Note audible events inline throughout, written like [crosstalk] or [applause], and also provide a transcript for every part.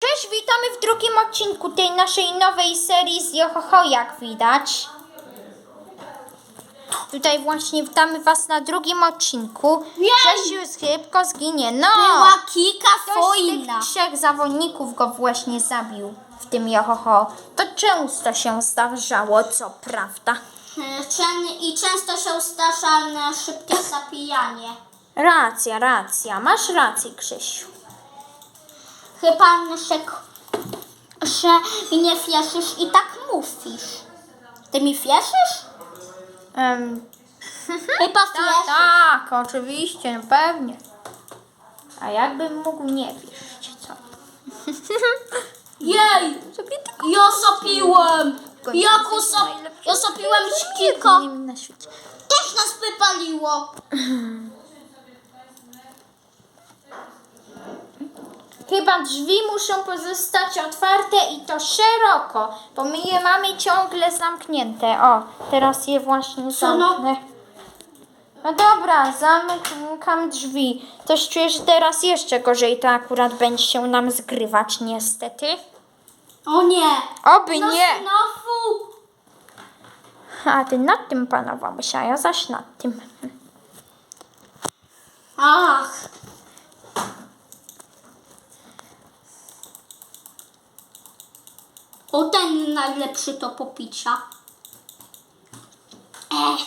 Cześć, witamy w drugim odcinku tej naszej nowej serii z Johoho, jak widać. Tutaj właśnie witamy Was na drugim odcinku. Grzesiu szybko zginie. No! Była kika Ktoś fojna. z tych trzech zawodników go właśnie zabił w tym Johoho. To często się zdarzało, co prawda. Czę- I często się zdarza na szybkie zapijanie. Racja, racja. Masz rację, Grzesiu. Chyba, że, że mi nie wierzysz i tak mówisz. Ty mi wierzysz? Em, Chyba tak, wierzysz. tak, oczywiście, no pewnie. A jakbym mógł nie wierzyć, co? Jej! Sobie tak Ja zapiłem! końcu Jak jesteś usa... najlepszym Ja zapiłem. Też nas wypaliło. [laughs] Chyba drzwi muszą pozostać otwarte i to szeroko, bo my je mamy ciągle zamknięte. O, teraz je właśnie Co no? zamknę. No dobra, zamykam drzwi. Coś czuję, że teraz jeszcze gorzej to akurat będzie się nam zgrywać, niestety. O nie! Oby No nie! znowu! A ty nad tym panowałeś, a ja zaś nad tym. Ach! O ten najlepszy to popicia. Ech,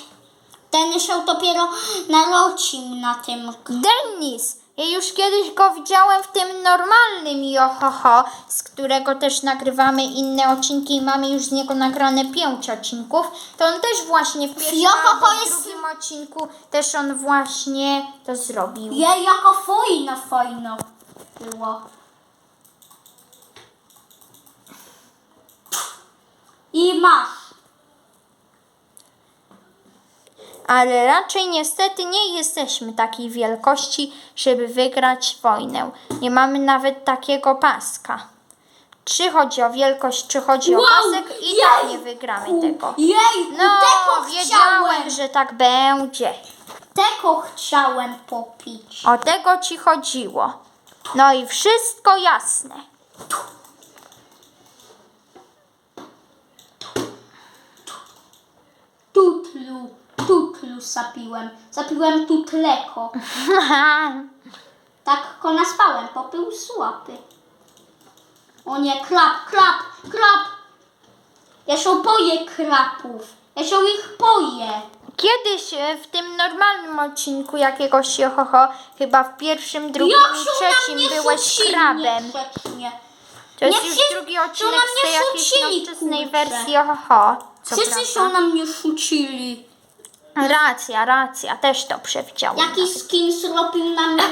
ten się dopiero narodził na tym. Denis! Ja już kiedyś go widziałem w tym normalnym Johoho, z którego też nagrywamy inne odcinki i mamy już z niego nagrane pięć odcinków. To on też właśnie w pierwszym Johoho albo w jest- drugim odcinku też on właśnie to zrobił. Jej, jako fajno, fajno było. I masz. Ale raczej niestety nie jesteśmy takiej wielkości, żeby wygrać wojnę. Nie mamy nawet takiego paska. Czy chodzi o wielkość, czy chodzi o Wow, pasek i tak nie wygramy tego. Jej, No, tego wiedziałem, chciałem. że tak będzie. Tego chciałem popić. O tego ci chodziło. No i wszystko jasne. Tutlu zapiłem. Zapiłem tutleko. [laughs] Tak go naspałem, popył z łapy. O nie, krab, krab, krab. Ja się boję krapów. Ja się ich boję. Kiedyś e, w tym normalnym odcinku jakiegoś chyba w pierwszym, drugim Jak i się na trzecim byłeś rzucili krabem. niegrzecznie. To jest Nie już wszyscy- drugi to odcinek na z tej mnie jakiejś rzucili, nowoczesnej kurczę. wersji. Co Wszyscy prawda. się na mnie rzucili. Racja, racja, też to przewidziałem. Jaki skin zrobił na mnie?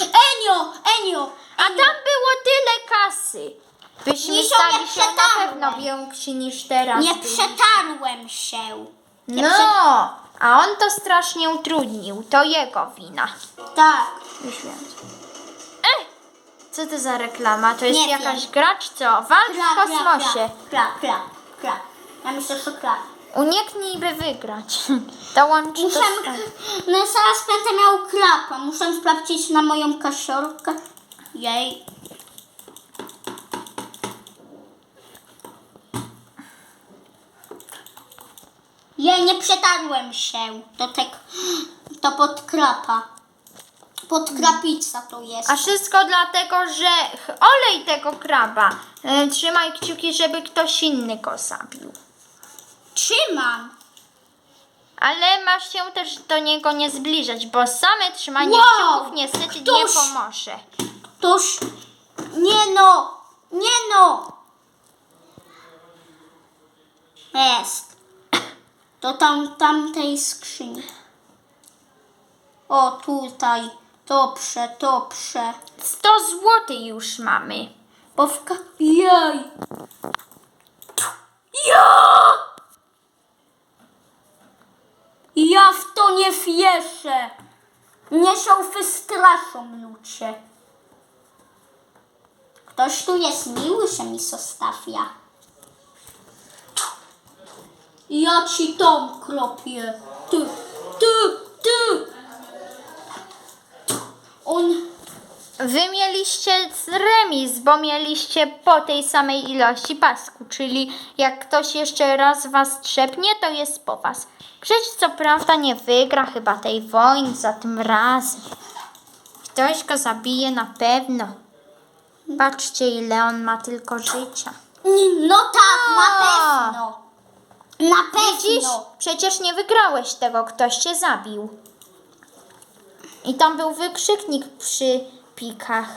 Enio, Enio, A tam było tyle kasy. Byśmy Nie stali nie się na przetarłem. pewno więksi niż teraz. nie przetarłem się. Nie No, prze- a on to strasznie utrudnił. To jego wina. Tak. Już wiem. Co to za reklama? To jest Nie jakaś wiem. gra czy co? Walcz w kosmosie. Klap, klap, klap. Ja myślę, że klap. Uniknij, by wygrać. [laughs] Dołącz do Muszę, no zaraz będę miał klapa. Muszę sprawdzić na moją kasiorkę. Jej. Jej, nie przetarłem się do tego, to pod krapa. Pod krapica to jest. A wszystko dlatego, że olej tego kraba. E, Trzymaj kciuki, żeby ktoś inny go zabił. Trzymam. Ale masz się też do niego nie zbliżać, bo same trzymanie Wow! kciuków niestety nie Ktoś- pomoże. Toż, nie no, nie no. Jest. Do tam, tamtej skrzyni. O, tutaj. Dobrze, dobrze. 100 złotych już mamy. Bo w ka- Jej. Ja! Ja w to nie wierzę. Mnie się wystraszą ludzie. Ktoś tu jest miły, że mi zostawia. Ja ci tą kropię. Ty, Wy mieliście z remis, bo mieliście po tej samej ilości pasku, czyli jak ktoś jeszcze raz was trzepnie, to jest po was. Grzeć co prawda nie wygra chyba tej wojny za tym razem. Ktoś go zabije na pewno. Patrzcie ile on ma tylko życia. No tak, na pewno. Na Widzisz? pewno. Przecież nie wygrałeś tego, ktoś cię zabił. I tam był wykrzyknik przy pikach.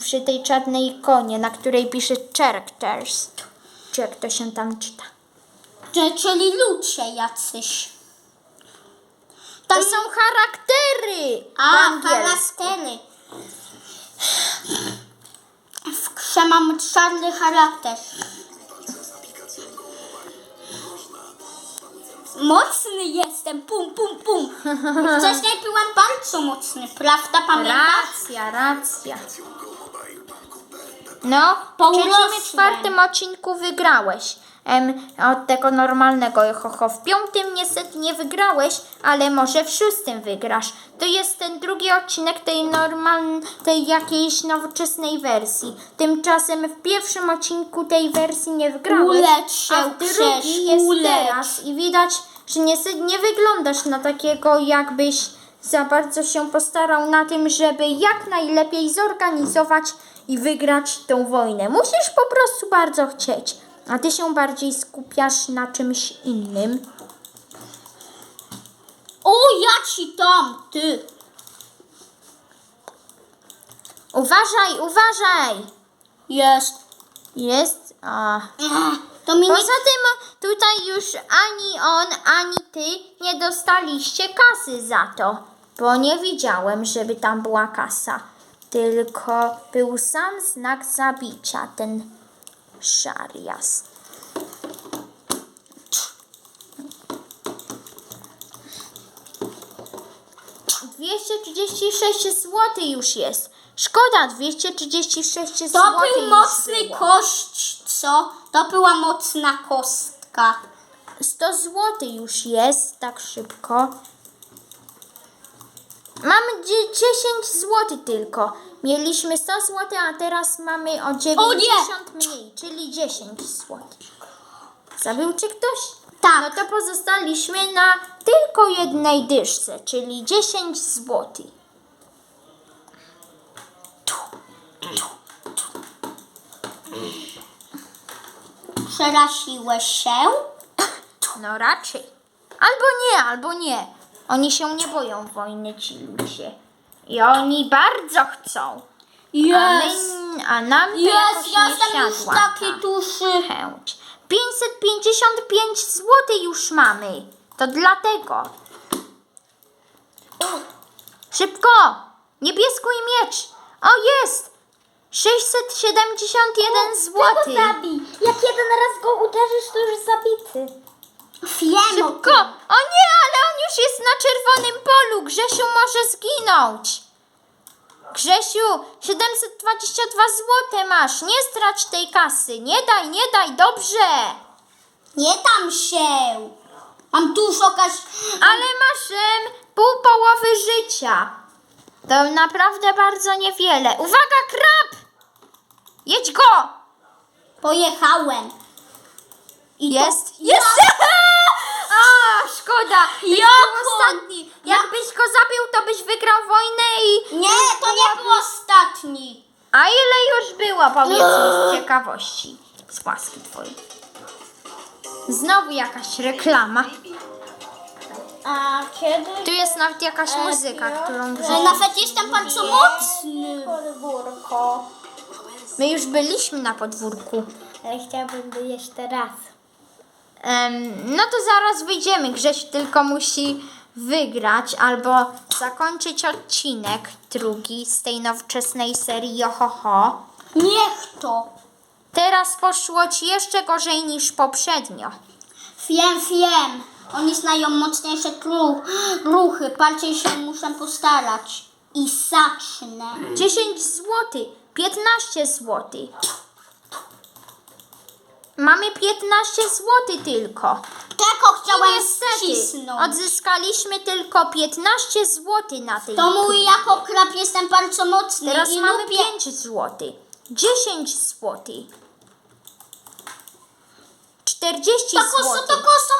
Przy tej czarnej ikonie, na której pisze characters. Czy jak to się tam czyta. Czy- Czyli ludzie jacyś. To są charaktery! A, charaktery. W grze mam czarny charakter. Mocny jestem, pum, pum, pum. Wcześniej byłem bardzo mocny, prawda, pamiętasz? Racja, racja. No, Porosłem. czyli w czwartym odcinku wygrałeś. Em, od tego normalnego Johoho. W piątym niestety nie wygrałeś, ale może w szóstym wygrasz. To jest ten drugi odcinek tej normalnej, tej jakiejś nowoczesnej wersji. Tymczasem w pierwszym odcinku tej wersji nie wygrałeś, Ulecz się, a w Krzyż, drugi jest ulecz. teraz. I widać, że niestety nie wyglądasz na takiego, jakbyś za bardzo się postarał na tym, żeby jak najlepiej zorganizować i wygrać tą wojnę. Musisz po prostu bardzo chcieć, a ty się bardziej skupiasz na czymś innym. O, ja ci tam, ty. Uważaj, uważaj! Jest. Jest. A. Ech, Dominik, Poza tym tutaj już ani on, ani ty nie dostaliście kasy za to, bo nie widziałem, żeby tam była kasa. Tylko był sam znak zabicia, ten szarias. Dwieście trzydzieści sześć zł już jest. Szkoda, 236 zł. to był mocny kość, co? To była mocna kostka. 100 zł już jest, tak szybko. Mamy dzie- 10 zł tylko. Mieliśmy 100 zł, a teraz mamy o 90 mniej, czyli 10 zł. Zabił cię ktoś? Tak. No to pozostaliśmy na tylko jednej dyszce, czyli 10 zł. Przerasiłeś się? No raczej. Albo nie, albo nie. Oni się nie boją wojny, ci ludzie. I oni bardzo chcą. A, my, a nam to jakoś Jest, nie jestem już siadła taki ta duży. chęć. 555 zł już mamy. To dlatego. Szybko! Niebieski miecz! O, jest! 671 zł. zabij. Jak jeden raz go uderzysz, to już zabity. Wiem Szybko! O nie, ale on już jest na czerwonym polu. Grzesiu może zginąć. Grzesiu, 722 zł masz. Nie strać tej kasy. Nie daj, nie daj, dobrze. Nie dam się. Mam dużo kaś... Ale masz em, pół połowy życia. To naprawdę bardzo niewiele. Uwaga, krab! Jedź go! Pojechałem. I to- Jest, jest! [laughs] A, szkoda. Jak Jak ostatni. Jakbyś go zabił, to byś wygrał wojnę i... Nie, to nie był ostatni. A ile już było, powiedz mi z ciekawości, z łaski twojej. Znowu jakaś reklama. A kiedy? Tu jest nawet jakaś muzyka, którą grze. nawet jestem bardzo mocny. Podwórko. My już byliśmy na podwórku. Ale chciałabym by jeszcze raz. Em, no to zaraz wyjdziemy. Grześ tylko musi wygrać albo zakończyć odcinek drugi z tej nowoczesnej serii Johoho. Niech to. Teraz poszło ci jeszcze gorzej niż poprzednio. Wiem, wiem. Oni znają mocniejsze ruchy. Bardziej się muszę postarać. I zacznę. 10 zł, 15 zł. Mamy 15 zł tylko. Tylko chciałem niestety wcisnąć. odzyskaliśmy tylko 15 zł na tej To mój jako krab jestem bardzo mocny Teraz i mamy lubię... 5 zł. 10 zł. 40 To koso, zł. to koso.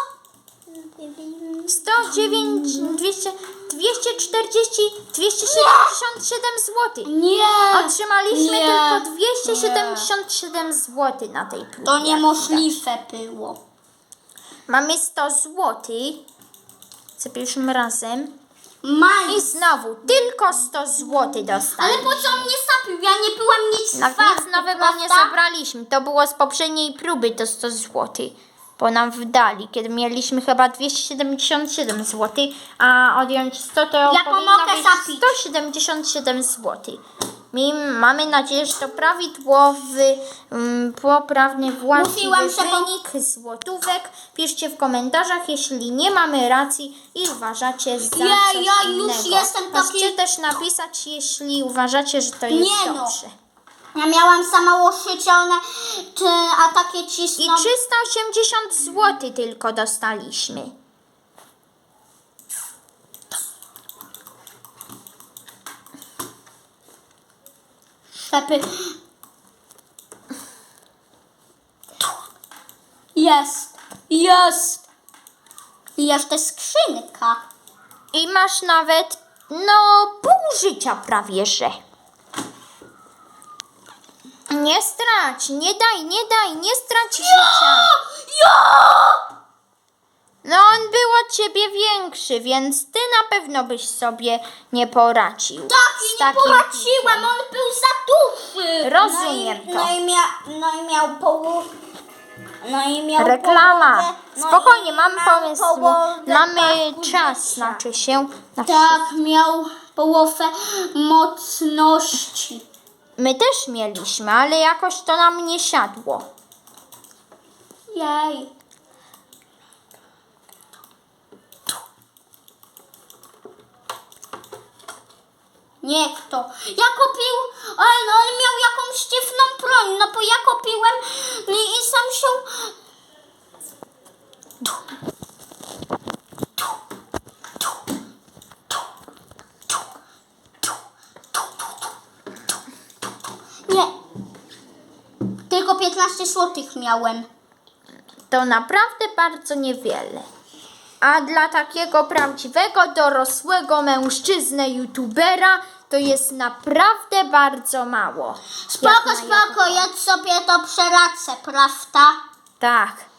109, 200, 240, 277 zł. Nie. Otrzymaliśmy Nie. tylko 277 zł na tej próbie. To niemożliwe było. Mamy 100 zł za pierwszym razem. Maj. I znowu tylko 100 zł Ale dostaliśmy. po co mnie sapił? Ja nie byłam nic Na nic warty, nowego nie prawda? zabraliśmy. To było z poprzedniej próby to 100 zł. Bo nam wdali, kiedy mieliśmy chyba 277 zł, a odjąć 100 to Ja pomogę być zapić. 177 zł. My mamy nadzieję, że to prawidłowy, um, poprawny, właściwy po- wynik złotówek. Piszcie w komentarzach, jeśli nie mamy racji i uważacie za Ja- coś ja już innego. jestem taki- Możecie też napisać, jeśli uważacie, że to jest Nie no. Ja miałam samoszycione, czy, a takie I cisną. 380 zł tylko dostaliśmy. Szepy. Jest. Jest. I jeszcze skrzynka. I masz nawet, no, pół życia prawie, że. Nie strać, nie daj, nie daj, nie strać życia. Ja! No on był od ciebie większy, więc ty na pewno byś sobie nie poradził. Tak, z i nie takim poradziłam, on był za duży. Rozumiem no i, to. No i, mia, no i miał połowę. No i miał Reklama. połowę, no Spokojnie, i mam miał pomysł. połowę Mamy pasku czas, życia. znaczy się. Na Tak, miał połowę mocności. My też mieliśmy, ale jakoś to nam nie siadło. Jej. Nie kto. Ja kupił, ale no on miał jakąś sztywną broń, no bo ja kupiłem i, i sam się... Nie. Tylko 15 złotych miałem. To naprawdę bardzo niewiele. A dla takiego prawdziwego, dorosłego mężczyznę youtubera to jest naprawdę bardzo mało. Spoko, spoko, ja sobie to przeracę, prawda? Tak.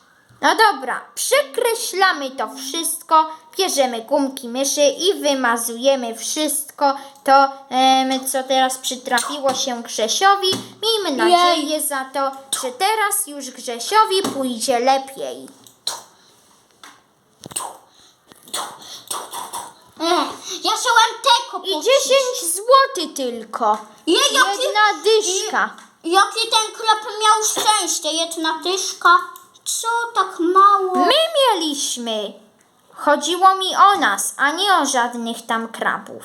No dobra, przekreślamy to wszystko, bierzemy gumki myszy i wymazujemy wszystko to, em, co teraz przytrafiło się Grzesiowi. Miejmy nadzieję za to, że teraz już Grzesiowi pójdzie lepiej. Ech, ja chciałem tego I 10 zł tylko. Jaki, Jedna dyszka. jaki ten krab miał szczęście, jedna tyszka. Co tak mało? My mieliśmy. Chodziło mi o nas, a nie o żadnych tam krabów.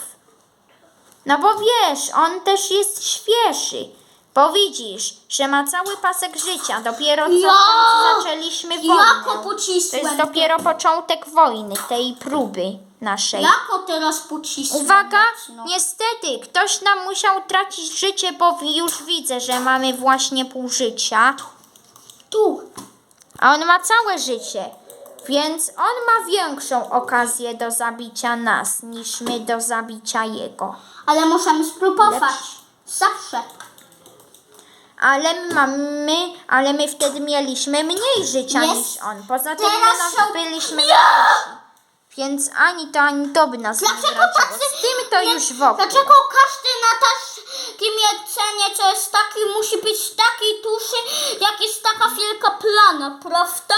No bo wiesz, on też jest świeży. Bo widzisz, że ma cały pasek życia. Dopiero co Ja- tam zaczęliśmy wojnę. Jako To pocisłem. jest dopiero początek wojny, tej próby naszej. Jako teraz pocisłem. Uwaga, mocno. niestety, ktoś nam musiał tracić życie, bo już widzę, że mamy właśnie pół życia. Tu. A on ma całe życie, więc on ma większą okazję do zabicia nas niż my do zabicia jego. Ale możemy spróbować. Zawsze. Ale my mamy, ale my wtedy mieliśmy mniej życia Jest. niż on. Poza tym my Teraz nas są- byliśmy Ja! Więc ani to, ani to by nas nie Dlaczego zradziło. tacy... Z tym to nie- już w ogóle. Dlaczego każdy na takim jedzenie, co jest taki, musi być taki duży, jak jest taka wielka plana, prawda?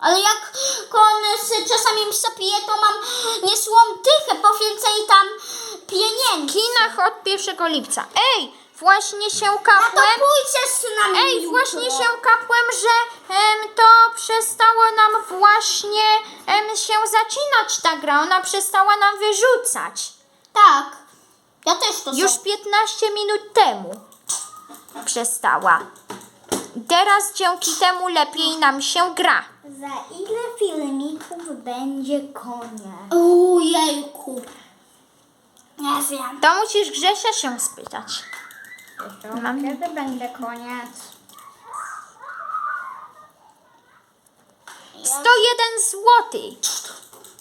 Ale jak on s- czasami mi zapije, to mam niesłą dychę, bo więcej tam W pieniędzy. kinach od 1 lipca. Ej, właśnie się No to kapłem. pójdzie z nami Ej, właśnie się kapłem, że em, to przestało nam właśnie em, się zacinać ta gra. Ona przestała nam wyrzucać. Tak. Ja też to Już są- 15 minut temu przestała. Teraz dzięki temu lepiej nam się gra. Za ile filmików będzie koniec. Ujejku. Nie wiem. To musisz Grzesia się spytać. Mam- kiedy będzie koniec? 101 zł.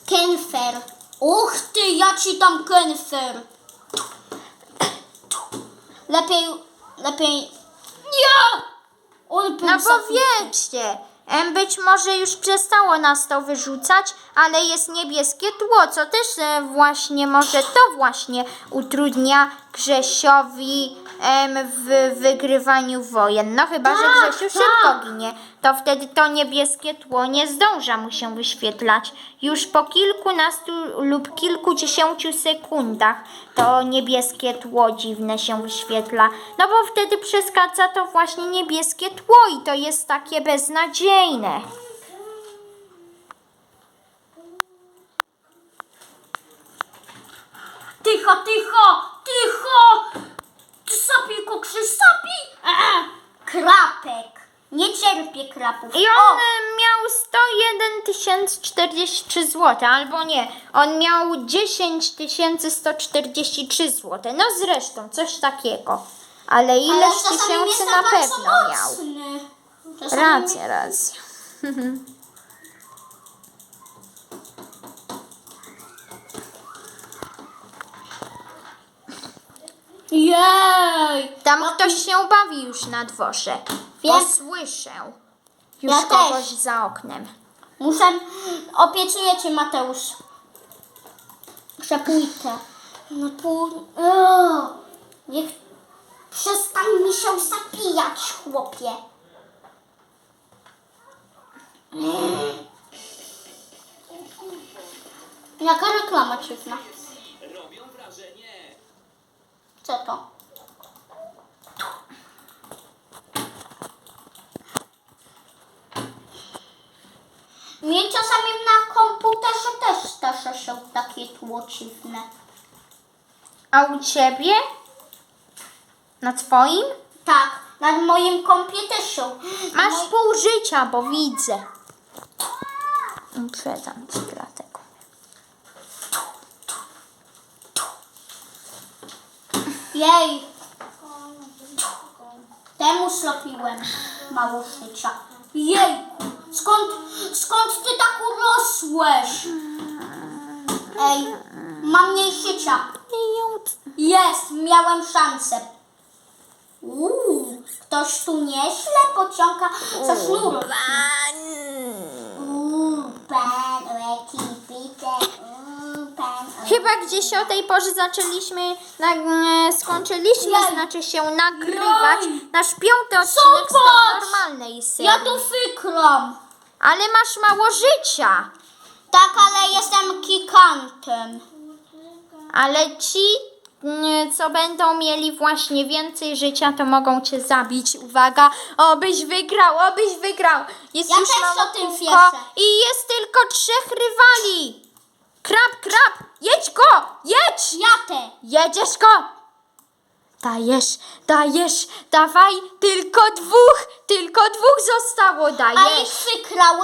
Kenfer. Uch ty, ja ci tam kenfer. Lepiej, lepiej. Nie! On No bo wiecie, em, być może już przestało nas to wyrzucać, ale jest niebieskie tło, co też e, właśnie może to właśnie utrudnia Grzesiowi em, w wygrywaniu wojen. No chyba, że Tak, Grzesiu tak. szybko ginie, to wtedy to niebieskie tło nie zdąża mu się wyświetlać. Już po kilkunastu lub kilkudziesięciu sekundach to niebieskie tło dziwne się wyświetla. No bo wtedy przeszkadza to właśnie niebieskie tło i to jest takie beznadziejne. Tycho, tycho! Ty sapi, kokrzy, sapi! Eee, krapek. Nie cierpię krapów. I on e, miał 101 043 zł, albo nie, on miał 10 143 zł. No zresztą, coś takiego. Ale Ale ileś czasami tysięcy na bardzo pewno miał. mocny. Czasami [laughs] Jej! Tam ktoś się bawi już na dworze. Wiem. Bo słyszę już Ja kogoś też. za oknem. Muszę... Obiecuję ci, Mateusz. Że pójdę. No pół... Eee, Niech... Przestań mi się zapijać, chłopie. Jaka reklama wrażenie. Co to? Mnie czasami na komputerze też zdarza się takie tło dziwne. A u ciebie? Na twoim? Tak, na moim komputerze. Masz pół życia, bo widzę. Uprzedzam ci dlatego. Jej. Temu slopiłem mało życia. Jej. Skąd, skąd ty tak urosłeś? Ej, mam mniej życia. Jest, miałem szansę. Uuu, ktoś tu nieźle pociąga za sznurek. Uuu, Chyba gdzieś o tej porze zaczęliśmy, na, e, skończyliśmy, znaczy się nagrywać nasz piąty odcinek z Zobacz. normalnej serii. Ja tu wykram. Ale masz mało życia. Tak, ale jestem gikantem. Ale ci, mm, co będą mieli właśnie więcej życia, to mogą cię zabić. Uwaga, obyś wygrał, obyś wygrał. Jest Ja już też mało o tym kółko wierzę. I jest tylko trzech rywali. Krab, krab, jedź go, jedź. Jatę. Jedziesz go! Dajesz, dajesz, dawaj, tylko dwóch, tylko dwóch zostało, A dajesz. ich wykrał.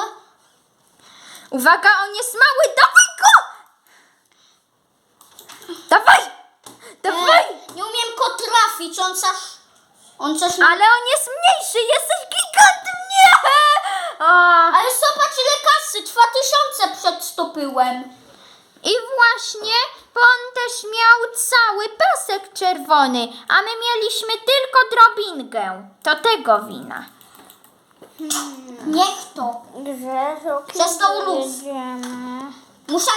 Uwaga, on jest mały, dawaj go! Dawaj, dawaj! E, nie umiem go trafić, on coś... On coś... Ale on jest mniejszy, jesteś gigantem, nie! O, Ale zobacz ile kasy, dwa tysiące przedstopyłem. I właśnie, on też miał cały pasek czerwony, a my mieliśmy tylko drobinkę. To tego wina. Niech to. Tą luz. Muszę...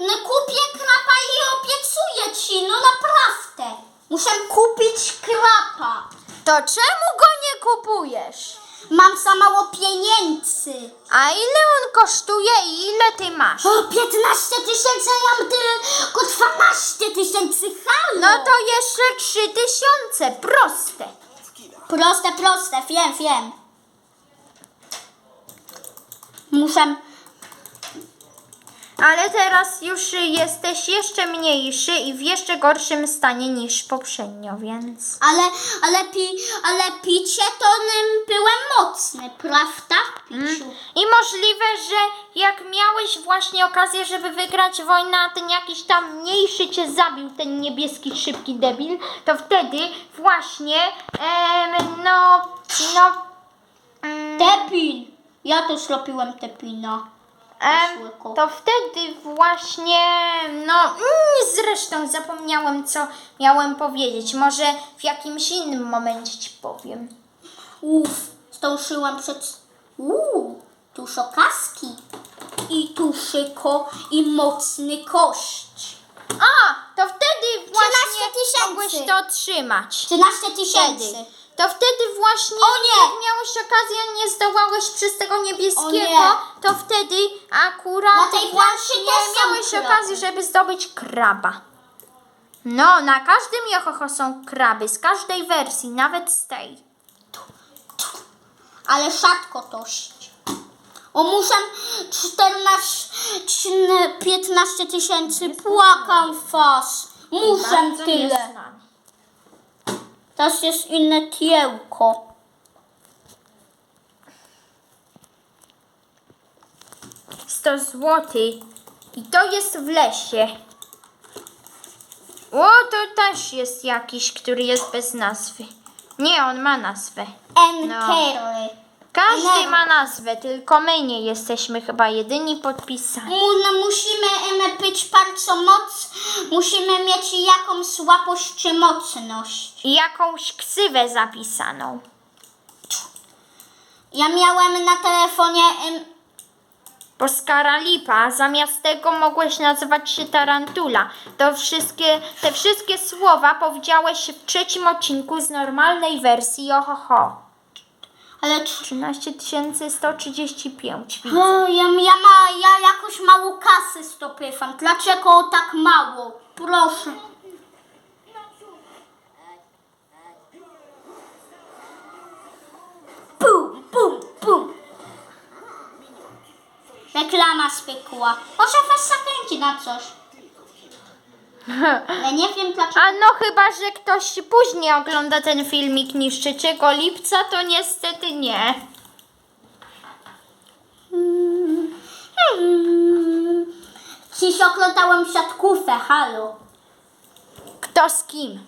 No kupię krapa i obiecuję ci, no naprawdę. Muszę kupić krapa. To czemu go nie kupujesz? Mam za mało pieniędzy. A ile on kosztuje i ile ty masz? O, 15 tysięcy, ja mam tylko 12 tysięcy, halo! No to jeszcze trzy tysiące, proste. Proste, proste, wiem, wiem. Muszę... Ale teraz już jesteś jeszcze mniejszy i w jeszcze gorszym stanie niż poprzednio, więc... Ale, ale, pi, ale picie to nym byłem mocny, prawda, piciu? I możliwe, że jak miałeś właśnie okazję, żeby wygrać wojnę, a ten jakiś tam mniejszy cię zabił, ten niebieski szybki debil, to wtedy właśnie, em, no, no, mm, Tepin! Ja też robiłem tepina. Em, to wtedy właśnie, no, mm, zresztą zapomniałem, co miałem powiedzieć. Może w jakimś innym momencie ci powiem. Uff, zdążyłam przed... Uuu, tuszokaski. I tuszyko, i mocny kość. A, to wtedy właśnie 13 tysięcy. mogłeś to otrzymać. 13 tysięcy. Wtedy. To wtedy właśnie, O nie! jak miałeś okazję, nie zdołałeś przez tego niebieskiego, nie! to wtedy akurat Na tej właśnie też są miałeś kraby. okazję, żeby zdobyć kraba. No, na każdym Johoho są kraby, z każdej wersji, nawet z tej. Ale rzadko tość. O, muszę 14, 15 tysięcy, płakam fas. Muszę Bardzo tyle. Teraz jest inne tiełko. Sto złotych. I to jest w lesie. O, to też jest jakiś, który jest bez nazwy. Nie, on ma nazwę. Enkery. Każdy ma nazwę, tylko my nie jesteśmy chyba jedyni podpisani. Mu- no, musimy em, być bardzo moc, musimy mieć jakąś słabość czy mocność. I jakąś ksywę zapisaną. Ja miałem na telefonie em, Poskara Lipa, zamiast tego mogłeś nazywać się Tarantula. To wszystkie, te wszystkie słowa powiedziałeś w trzecim odcinku z normalnej wersji Ohoho. Ale czy, 13 135 widzę. o, ja, ja, ma, ja jakoś mało kasy stopyfam. Dlaczego tak mało? Proszę. Pum, pum, pum. Reklama spykła. Może was zakręci na coś. Ale nie wiem dlaczego. A no chyba, że ktoś później ogląda ten filmik niż 3 lipca, to niestety nie. Dziś oglądałem siatkówkę, halo. Kto z kim?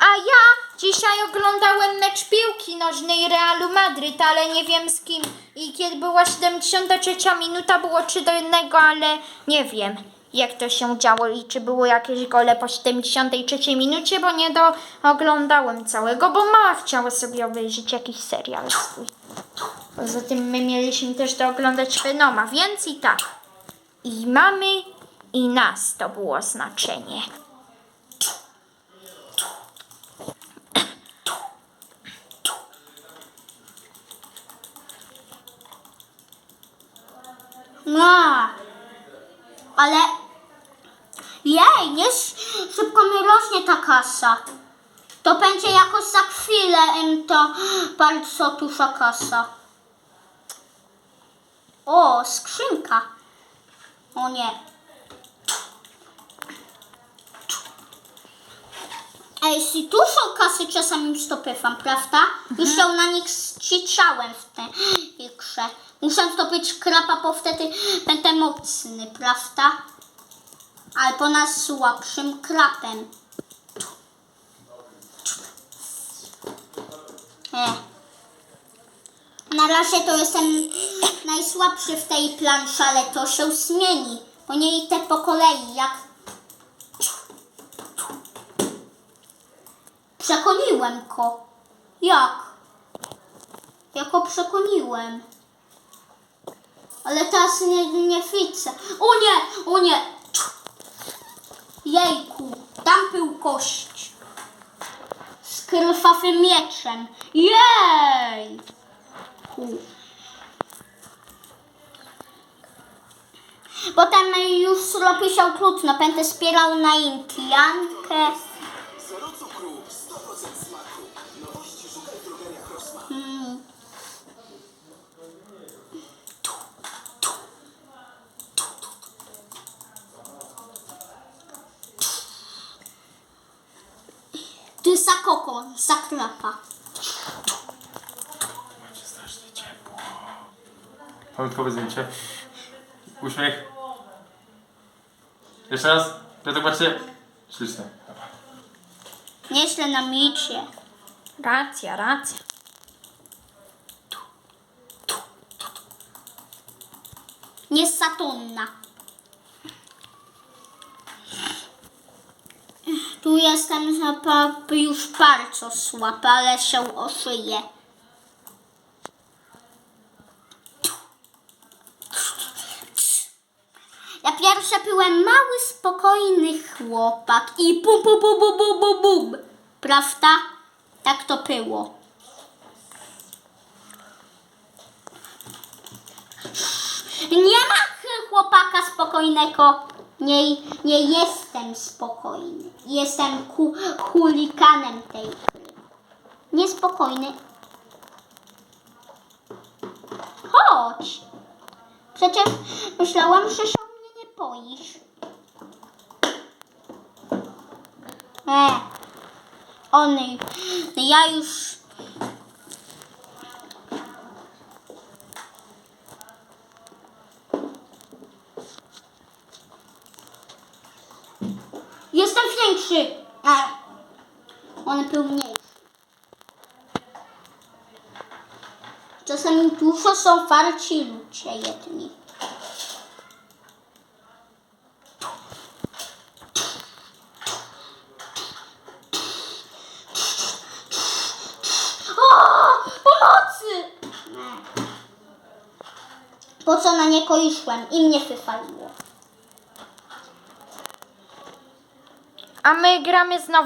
A ja dzisiaj oglądałem mecz piłki nożnej Realu Madryt, ale nie wiem z kim. I kiedy była 73 minuta, było 3 do 1, ale nie wiem jak to się działo i czy było jakieś gole po 73 minucie, bo nie do oglądałem całego, bo mama chciała sobie obejrzeć jakiś serial swój. Poza tym my mieliśmy też do oglądać Venoma, więc i tak. I mamy i nas to było znaczenie. No. Ale jej, nie sz- szybko mi rośnie ta kasa. To będzie jakoś za chwilę em, to bardzo duża kasa. O, skrzynka. O nie. Ej, jeśli dużo kasy czasami stopywam, prawda? Już ją na nich ściczałem w tej grze. Muszę zdobyć krapa, bo wtedy będę mocny, prawda? Albo na słabszym krapem. E. Na razie to jestem najsłabszy w tej planszy, ale to się zmieni. Bo nie idę po kolei, jak Przekoniłem go. Jak? Jak go przekoniłem? Ale teraz nie, nie widzę. O nie, o nie. Jejku, tam był kość. Z krwawym mieczem. Jej! Potem już robi się trudno. Będę spierał na Indiankę. Za koko, za krapa. Pamiątkowe zdjęcie. Uśmiech. Jeszcze raz. Ja to patrzcie. Ślicznie. Nieźle na micie. Racja, racja. Nie Saturna. Tu jestem zapa- już bardzo słaba, ale się oszyję. Ja pierwsze byłem mały, spokojny chłopak i bum, bum, bum, bum, bum, bum, bum. Prawda? Tak to było. Nie ma chłopaka spokojnego. Nie, nie jestem spokojny. Jestem hu, hulikanem tej gry. Niespokojny. Chodź. Przecież myślałam, że się mnie nie boisz. E. Ony. Ja już są warci ludzie jedni. Po co na niego iszłem i mnie wyfaliło. A my gramy znowu